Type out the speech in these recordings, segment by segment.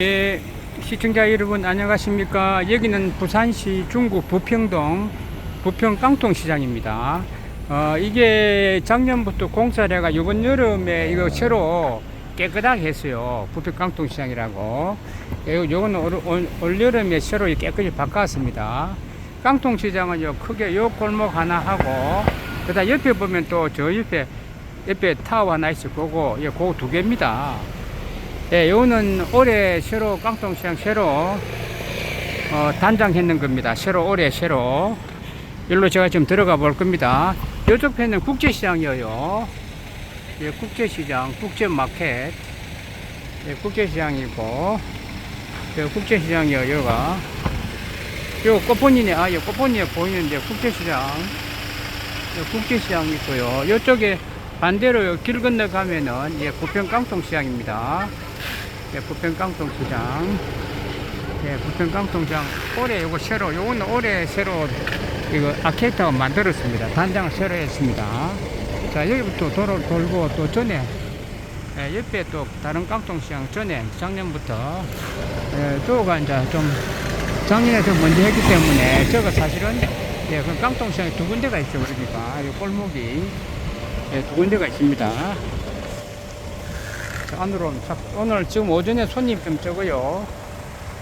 예, 시청자 여러분 안녕하십니까? 여기는 부산시 중구 부평동 부평 깡통시장입니다. 어, 이게 작년부터 공사를 해가 이번 여름에 이거 새로 깨끗하게 했어요. 부평 깡통시장이라고. 요, 요건 올, 올, 올 여름에 새로 깨끗이 바꿨습니다. 깡통시장은 요 크게 요 골목 하나 하고 그다음 옆에 보면 또 저 옆에 옆에 타워 하나 있을 거고 예, 그거 두 개입니다. 예, 요거는 올해 새로 깡통시장 새로 어, 단장했는 겁니다. 새로 올해 새로 일로 제가 지금 들어가 볼 겁니다. 이쪽 편은 국제시장이에요. 예, 국제시장, 국제마켓, 예, 국제시장이고, 예, 국제시장이요, 여가. 요 꽃본이네, 아, 예, 꽃본이에 보이는데 국제시장, 예, 국제시장 있고요. 이쪽에 반대로 길 건너가면은 예, 부평 깡통시장입니다. 예, 부평 깡통시장. 예, 부평 깡통시장. 올해 요거 새로, 요거는 올해 새로 이거 아케이타가 만들었습니다. 단장을 새로 했습니다. 자, 여기부터 도로 돌고 또 전에 예, 옆에 또 다른 깡통시장 전에 작년부터 예, 또가 이제 좀 작년에 좀 먼저 했기 때문에 저거 사실은 예, 그 깡통시장이 두 군데가 있죠. 그러니까 이 골목이 예, 두 군데가 있습니다. 자, 안으로 자, 오늘 지금 오전에 손님 좀 적어요.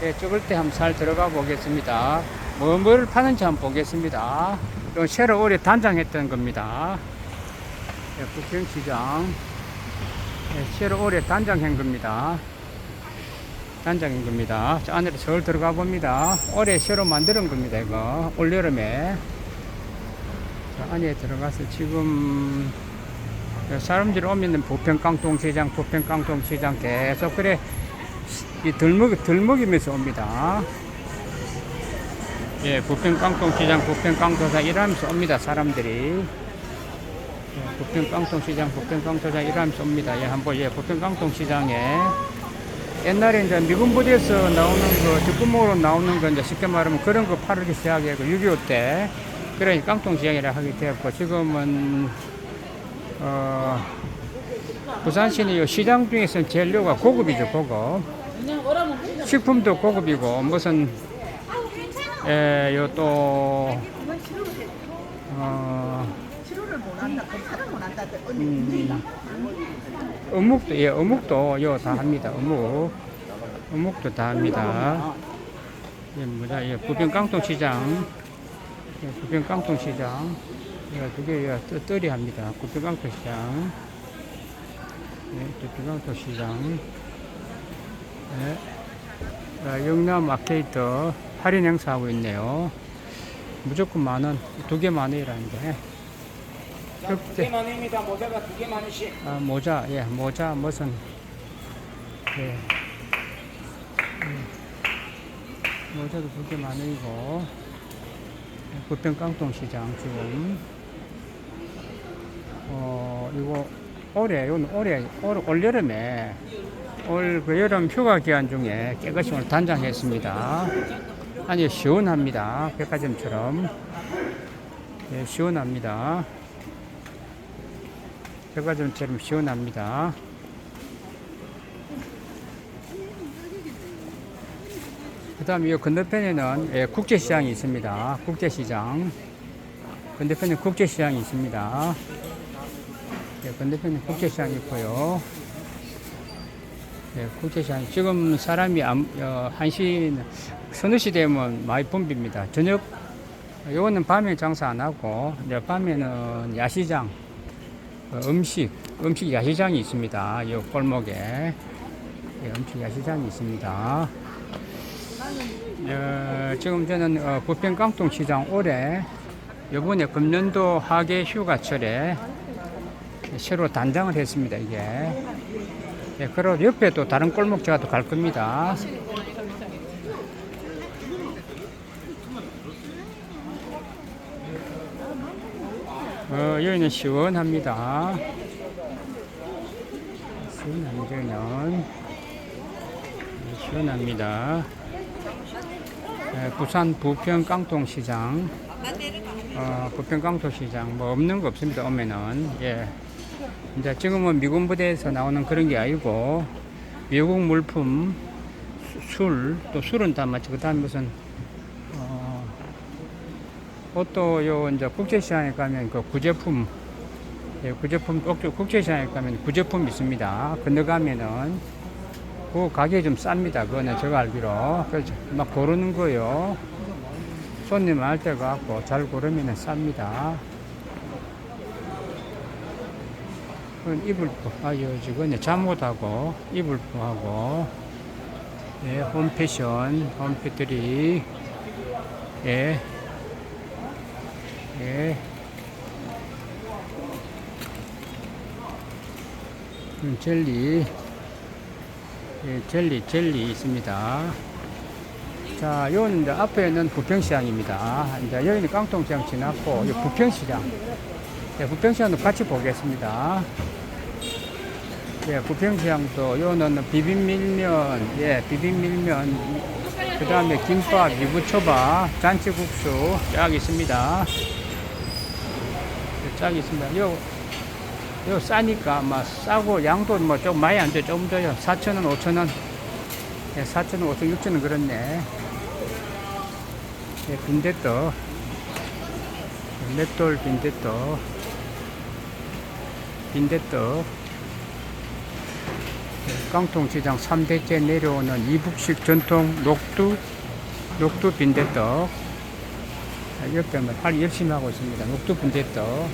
예, 적을 때 한번 잘 들어가 보겠습니다. 뭐, 뭘 파는지 한번 보겠습니다. 또 새로 올해 단장했던 겁니다. 예, 부평시장. 예, 새로 올해 단장한 겁니다. 단장인 겁니다. 자, 안으로 절 들어가 봅니다. 올해 새로 만드는 겁니다, 이거. 올여름에. 자, 안에 들어가서 지금 사람들이 오면은 부평 깡통 시장, 부평 깡통 시장 계속 그래 이 들먹 들먹이면서 옵니다. 예, 부평 깡통 시장, 부평 깡통시장 일하면서 옵니다. 사람들이 예, 부평 깡통 시장, 부평 깡통시장 일하면서 옵니다. 예, 한번 예, 부평 깡통 시장에 옛날에 이제 미군 부대에서 나오는 거, 뒷구멍으로 나오는 거, 이제 쉽게 말하면 그런 거 팔기 시작하고 6.25 때, 그래, 깡통 시장이라 하게 되었고, 지금은, 어, 부산시는 이 시장 중에서 제일 료가 고급이죠, 고급. 식품도 고급이고, 무슨, 에, 요 또, 어, 음, 어묵도, 예, 어묵도 요 다 합니다, 어묵. 어묵도 다 합니다. 예, 뭐냐, 예, 부평 깡통시장. 예, 부평 깡통시장. 예, 두개 예, 떠- 떨이 합니다. 부평 깡통시장. 예, 부평 깡통시장. 예. 자, 영남 아케이드 할인 행사하고 있네요. 무조건 만 원, 두 개 만 원이라는데. 두개 만원입니다. 모자가 두 개 만원씩. 아, 모자, 예, 모자, 무슨, 예. 음, 모자도 그렇게 많으고, 부평 깡통시장 지금, 어, 이거, 올해, 올해, 올, 올 여름에, 올 그 여름 휴가 기간 중에 깨끗이 오늘 단장했습니다. 아니, 시원합니다. 백화점처럼. 예, 시원합니다. 백화점처럼 시원합니다. 그 다음 이 건너편에는 예, 국제시장이 있습니다. 국제시장. 건너편에 국제시장이 있습니다. 예, 건너편에 국제시장이 있고요. 예, 국제시장. 지금 사람이 안, 어, 한시, 서너 시 되면 많이 붐빕니다. 저녁, 요거는 밤에 장사 안 하고, 이제 밤에는 야시장, 어, 음식, 음식 야시장이 있습니다. 이 골목에. 예, 음식 야시장이 있습니다. 어, 지금 저는 어, 부평 깡통시장 올해 이번에 금년도 하계 휴가철에 새로 단장을 했습니다. 이게. 예, 그리고 옆에 또 다른 골목 제가 또 갈 겁니다. 어, 여기는 시원합니다. 시원합니다. 시원합니다. 예, 부산 부평 깡통시장. 어, 부평 깡통시장. 뭐 없는 거 없습니다. 오면은. 예. 이제 지금은 미군 부대에서 나오는 그런 게 아니고, 미국 물품, 술, 또 술은 다 마치 그 다음에 무슨, 어, 옷도 요, 이제 국제시장에 가면 그 구제품, 예, 구제품, 꼭- 국제시장에 가면 구제품 있습니다. 건너가면은, 그 가격이 좀 쌉니다. 그거는 제가 알기로. 그래서 막 고르는 거요. 손님 알때 갖고 잘 고르면 쌉니다. 이불포, 아, 요, 지금 잠옷하고, 이불포하고, 예, 홈패션, 홈패들이, 예, 예. 음, 젤리, 예, 젤리, 젤리 있습니다. 자, 요는 이제 앞에는 부평시장입니다. 이제 여기는 깡통시장 지났고, 이 부평시장. 예, 부평시장도 같이 보겠습니다. 예, 부평시장도 요는 비빔밀면, 예, 비빔밀면, 그 다음에 김밥, 유부초밥, 잔치국수 쫙 있습니다. 예, 쫙 있습니다. 요, 요 싸니까 막 싸고 양도 뭐 좀 많이 안 돼, 조금 더요. 4,000원, 5,000원. 예, 4,000원, 5,000원, 6,000원 그렇네. 예, 빈대떡. 맷돌 빈대떡. 빈대떡. 예, 깡통시장 3대째 내려오는 이북식 전통 녹두, 녹두 빈대떡. 아, 옆에 뭐할 열심히 하고 있습니다. 녹두 빈대떡.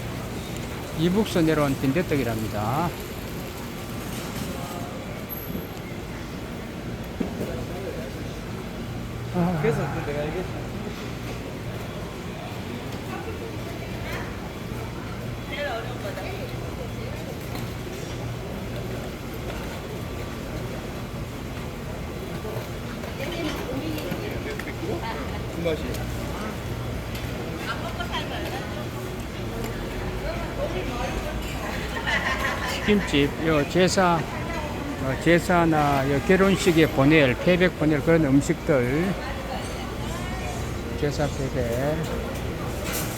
이북서 내려온 빈대떡이랍니다. 그래서 그 내가 이 게그 맛이 튀김집, 요 제사, 어, 제사나 요 결혼식에 보낼, 패백 보낼 그런 음식들. 제사 패백.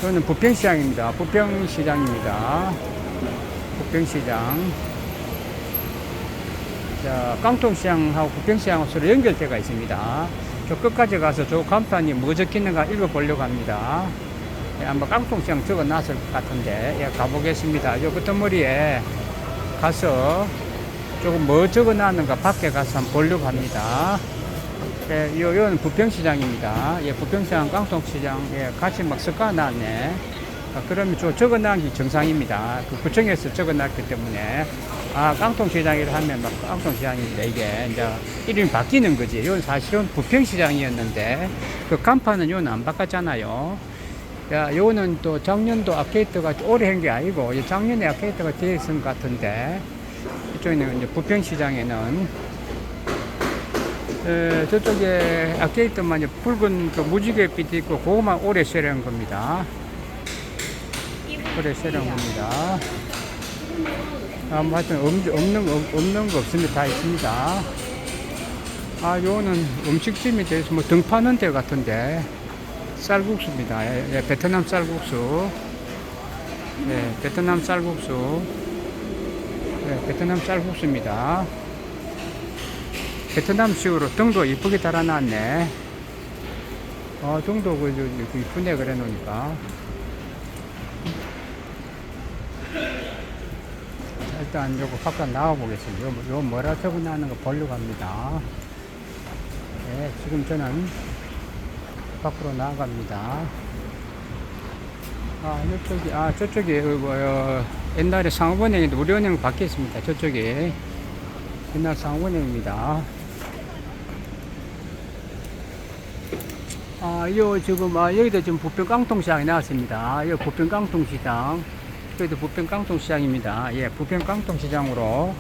저는 부평시장입니다. 부평시장입니다. 부평시장. 자, 깡통시장하고 부평시장하고 서로 연결대가 있습니다. 저 끝까지 가서 저 간판이 뭐 적혀있는가 읽어보려고 합니다. 예, 아마 깡통시장 적어 놨을 것 같은데, 예, 가보겠습니다. 요 끝머리에 가서 조금 뭐 적어 놨는가 밖에 가서 한번 보려고 합니다. 예, 요, 요는 부평시장입니다. 예, 부평시장, 깡통시장, 예, 같이 막 섞어 놨네. 아, 그러면 저 적어 놓은 게 정상입니다. 그 구청에서 적어 놨기 때문에. 아, 깡통 시장이라 하면 막 깡통 시장인데 이게 이제 이름이 바뀌는 거지. 이건 사실은 부평 시장이었는데 그 간판은 요는 안 바꿨잖아요. 야, 요거는 또 작년도 아케이트가 오래 한 게 아니고 이 작년에 아케이트가 되어 있은 것 같은데 이쪽에는 이제 부평 시장에는 에, 저쪽에 아케이트만 붉은 그 무지개빛이 있고 그거만 오래 세려한 겁니다. 오래 세려한 겁니다. 아, 뭐 하여튼 없, 없는, 거- 없는 거 없습니다. 다 있습니다. 아, 요거는 음식점이 돼서 뭐 등파는 데 같은데 쌀국수입니다. 예, 예, 베트남 쌀국수. 예, 베트남 쌀국수. 예, 베트남 쌀국수입니다. 베트남식으로 등도 이쁘게 달아놨네. 어, 등도 그 이쁘네, 그래 놓으니까. 일단 요거 바깥 나와 보겠습니다. 요, 요 뭐라 적어놨는 거 보려고 합니다. 예, 지금 저는 밖으로 나갑니다. 아, 이쪽이, 아, 저쪽에, 그, 뭐, 어, 옛날에 상업은행인데 우리은행 바뀌었습니다. 저쪽에. 옛날 상업은행입니다. 아, 요, 지금, 아, 여기도 지금 부평 깡통시장이 나왔습니다. 요 부평 깡통시장. 여기도 부평 깡통시장입니다. 예, 부평 깡통시장으로.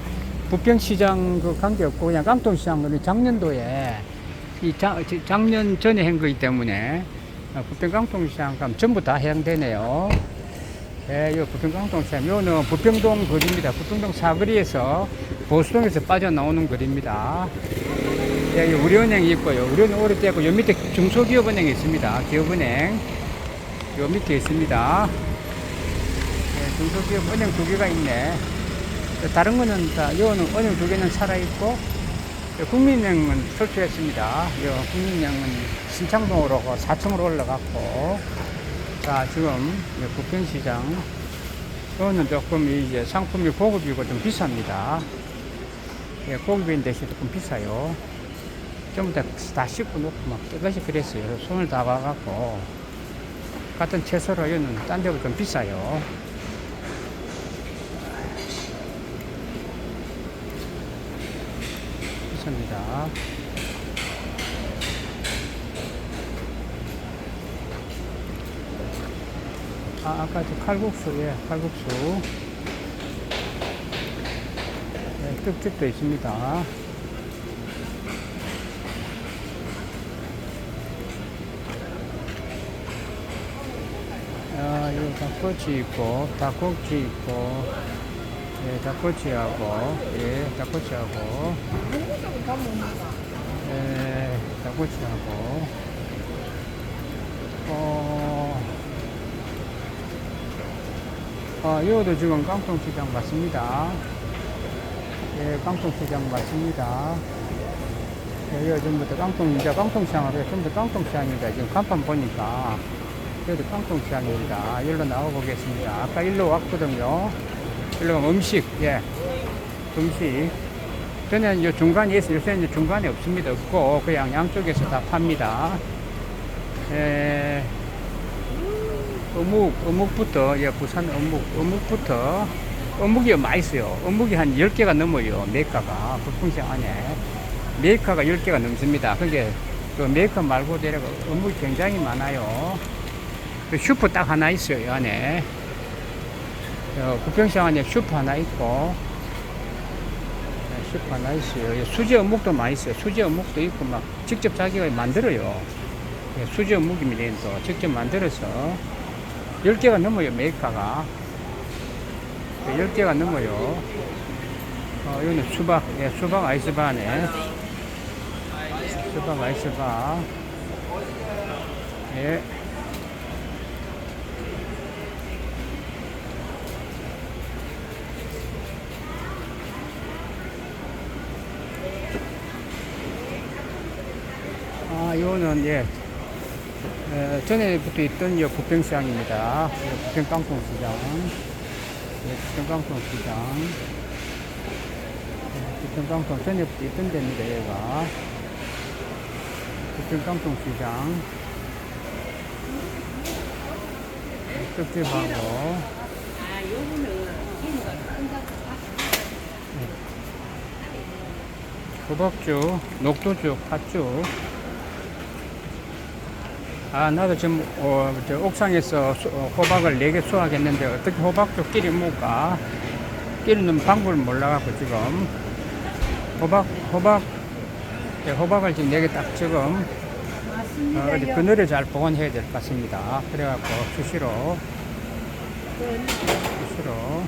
부평시장 그 관계없고, 그냥 깡통시장은 작년도에 이 자, 지- 작년 전에 한 거기 때문에 어, 부평 깡통시장 가면 전부 다 해당되네요. 예, 요 부평 깡통시장, 요는 부평동 거리입니다. 부평동 사거리에서 보수동에서 빠져나오는 거리입니다. 예, 요 우리은행이 있고요. 우리은행 오래됐고, 요 밑에 중소기업은행이 있습니다. 기업은행. 요 밑에 있습니다. 예, 중소기업 은행 두 개가 있네. 다른 거는 다, 요는 은행 두 개는 살아있고, 국민행은 설치했습니다. 이 국민행은 신창동으로 4층으로 올라갔고, 자, 지금 이 부평시장, 이거는 조금 이제 상품이 고급이고 좀 비쌉니다. 예, 고급인 대신 조금 비싸요. 전부 다, 다 씻고 놓고 막 깨끗이 그랬어요. 손을 다 봐갖고. 같은 채소로 이거는 딴 데보다 좀 비싸요. 아, 아까 저 칼국수, 예, 칼국수. 네, 떡집도 있습니다. 아, 이거 닭꼬치 있고, 닭꼬치 있고, 예, 닭꼬치하고, 예, 닭꼬치하고, 예, 닭꼬치하고, 어, 아, 이것도 지금 깡통시장 맞습니다. 예, 깡통시장 맞습니다. 예, 이거 전부 다 깡통, 이제 깡통시장으로 전부 다 깡통시장입니다. 지금 간판 보니까. 여기도 깡통시장입니다. 일로 나와 보겠습니다. 아까 일로 왔거든요. 일로 음식, 예. 음식. 저는 이 중간에 있어요. 요새는 중간에 없습니다. 없고, 그냥 양쪽에서 다 팝니다. 예. 어묵, 어묵부터, 예, 부산 어묵, 어묵부터, 어묵이 맛있어요. 어묵이 한 10개가 넘어요. 메이커가. 북풍시장 안에. 메이커가 10개가 넘습니다. 그게, 그 메이커 말고 내려가 어묵이 굉장히 많아요. 그 슈퍼 딱 하나 있어요, 이 안에. 어, 부평시장 안에 슈퍼 하나 있고, 네, 슈퍼 하나 있어요. 예, 수제 어묵도 많이 있어요. 수제 어묵도 있고, 막, 직접 자기가 만들어요. 예, 수제 어묵입니다, 또. 직접 만들어서. 10개가 넘어요, 메이커가. 10개가 넘어요. 어, 여기는 수박, 예, 수박 아이스바네. 수박 아이스바. 예. 아, 이거는, 예. 에, 전에부터 있던 이 부평시장입니다. 예, 부평 깡통 시장. 예, 부평 깡통 시장. 예, 부평 깡통 전에부터 있던 데입니다, 얘가. 부평 깡통 시장. 예, 떡집하고. 호박죽, 녹두죽, 팥죽. 아, 나도 지금, 어, 저 옥상에서 수- 어, 호박을 4개 수확했는데 어떻게 호박죽 끼리 먹을까? 끼리는 방법을 몰라갖고 지금. 호박, 호박, 예, 호박을 지금 4개 딱 지금, 어, 어디 그늘에 잘 보관해야 될 것 같습니다. 그래갖고 수시로, 수시로,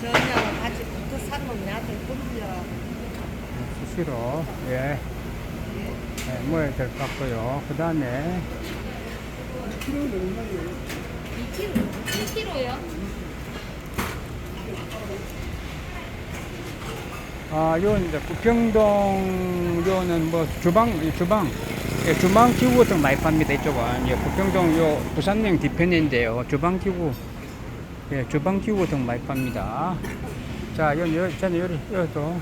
저녁 같이 붙어 살면 나한테. 수시로, 예, 예 모여야 될 것 같고요. 그 다음에, 2kg요? 아, 요, 이제, 부평동, 요는 뭐, 주방, 이 주방, 예, 주방 기구 같은 거 많이 팝니다, 이쪽은. 예, 부평동, 요, 부산행 뒤편인데요. 주방 기구, 예, 주방 기구 같은 거 많이 팝니다. 자, 요, 요, 저는 요리, 요도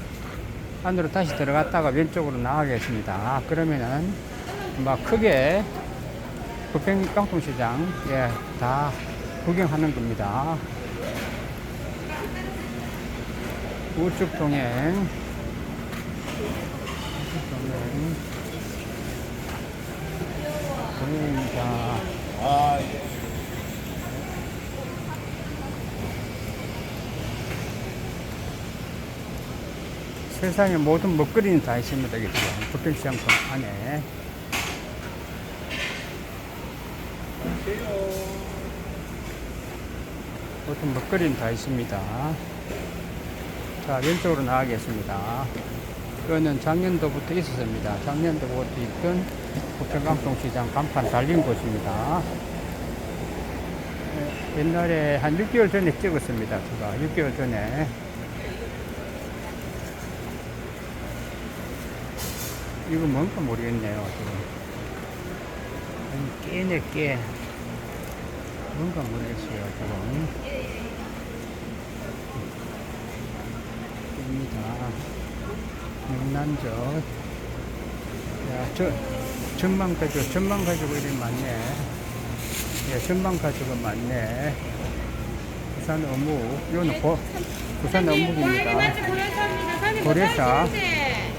안으로 다시 들어갔다가 왼쪽으로 나가겠습니다. 그러면은, 막 크게, 부평 깡통시장, 예, 다 구경하는 겁니다. 우측 동행. 우측 동행. 동행입니다. 아, 예. 세상에 모든 먹거리는 다 있습니다. 지금 부평시장 안에. 모든 먹거리는 다 있습니다. 자, 왼쪽으로 나가겠습니다. 이거는 작년도부터 있었습니다. 작년도부터 있던 부평강동시장 간판 달린 곳입니다. 예, 옛날에 한 6개월 전에 찍었습니다. 제가 6개월 전에 이거 뭔가 모르겠네요, 지금. 깨네, 깨. 뭔가 모르겠어요, 지금. 깨입니다. 명란젓. 야, 저, 전망 가지고, 전망 가지고 이리 많네. 예, 전망 가지고 많네. 부산 어묵. 이거는 고, 부산 어묵입니다. 고래사.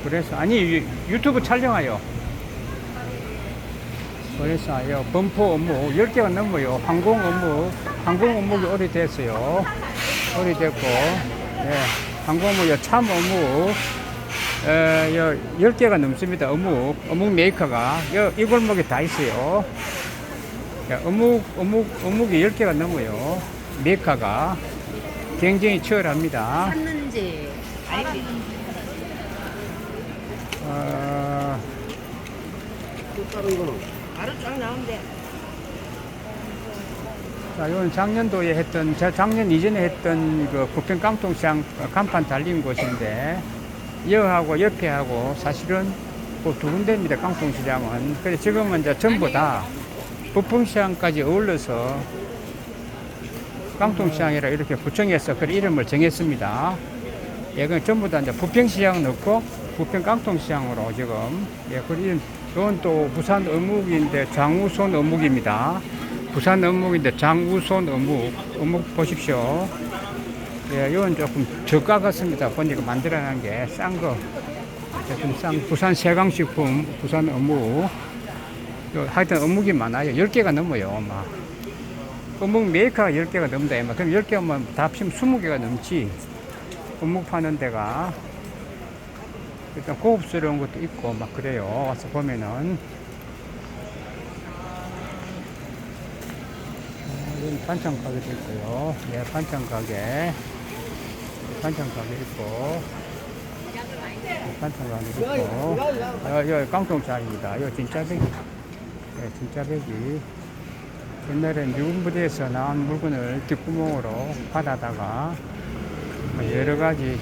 그래서 아니 유- 유튜브 촬영하요. 그래서 요 범포 업무 10개가 넘어요. 항공 업무, 항공 업무가 오래됐어요. 오래됐고, 예, 항공 업무, 요 참 업무, 에, 요 10개가 넘습니다. 어묵, 어묵 메이커가. 요, 이 골목에 다 있어요. 야, 어묵, 어묵, 어묵이 10개가 넘어요. 메이커가. 굉장히 치열합니다. 샀는지 알지? 어, 바로 쫙 나오는데 자, 이건 작년도에 했던, 저 작년 이전에 했던 그 부평 깡통시장 간판 달린 곳인데, 여하고 옆에 하고 사실은 그 두 군데입니다, 깡통시장은. 그래서 지금은 이제 전부 다 부평시장까지 어울러서 깡통시장이라 이렇게 구청에서 그 이름을 정했습니다. 예, 그 전부 다 이제 부평시장 넣고 부평 깡통시장으로 지금, 예, 그 이름, 이건 또 부산 어묵인데 장우손 어묵입니다. 부산 어묵인데 장우손 어묵, 어묵 보십시오. 예, 이건 조금 저가 같습니다. 보니까 만들어낸 게 싼 거. 조금 싼 부산 세강식품, 부산 어묵. 요, 하여튼 어묵이 많아요. 10개가 넘어요, 막. 어묵 메이커가 10개가 넘다. 막. 그럼 10개면 다 합치면 20개가 넘지. 어묵 파는 데가. 일단 고급스러운 것도 있고, 막 그래요. 와서 보면은. 여기 반찬 가게도 있고요. 예, 반찬 가게. 반찬 가게 있고. 예, 반찬 가게 있고. 어, 여기 깡통장입니다. 이거 진짜 배기. 예, 진짜 배기. 옛날엔 미군 부대에서 나온 물건을 뒷구멍으로 받아다가 뭐 여러 가지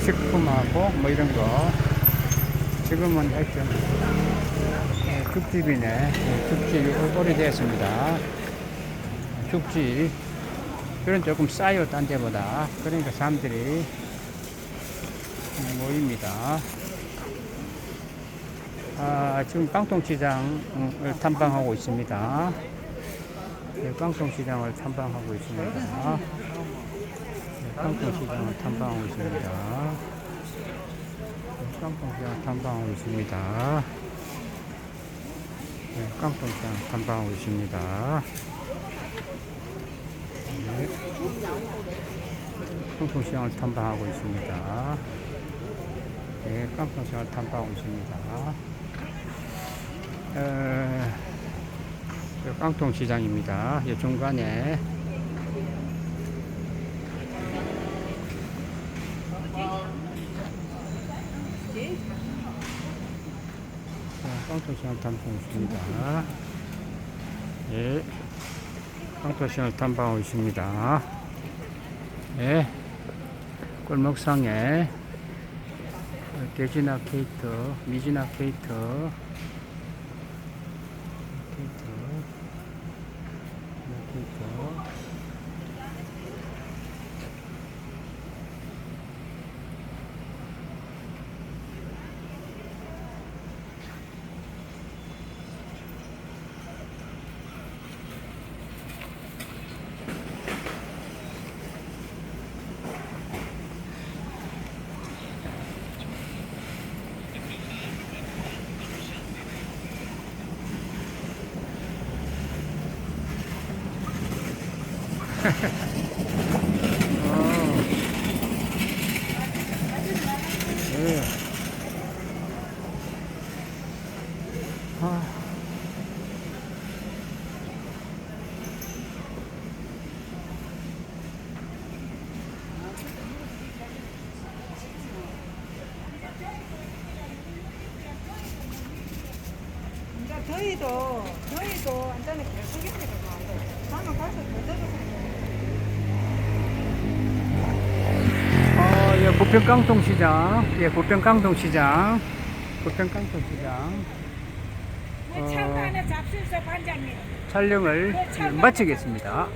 식품하고 뭐 이런 거. 지금은 하여튼 예, 죽집이네. 예, 죽집 오래됐습니다. 죽지 그런 조금 싸요 딴 데보다. 그러니까 사람들이 모입니다. 아, 지금 깡통시장을 탐방하고 있습니다. 네, 깡통시장을 탐방하고 있습니다. 네, 깡통시장을 탐방하고 있습니다. 네, 깡통시장 탐방하고 있습니다 네, 깡통시장 탐방하고 있습니다 네. 깡통시장을 탐방하고 있습니다. 네, 깡통시장을 탐방하고 있습니다. 깡통시장입니다. 이 중간에 탐방하고 있습니다. 예. 깡통시장을 탐방하고 있습니다. 예. 골목상에 돼지나 케이터, 미지나 케이터, 케이터. 어. 예. 아. 그러니까 저희도 저희도 완전히 결국이니까 나는 가서 더 어, 예, 부평 깡통시장, 예, 부평 깡통시장, 부평 깡통시장. 잡수있어 반장님. 촬영을 마치겠습니다.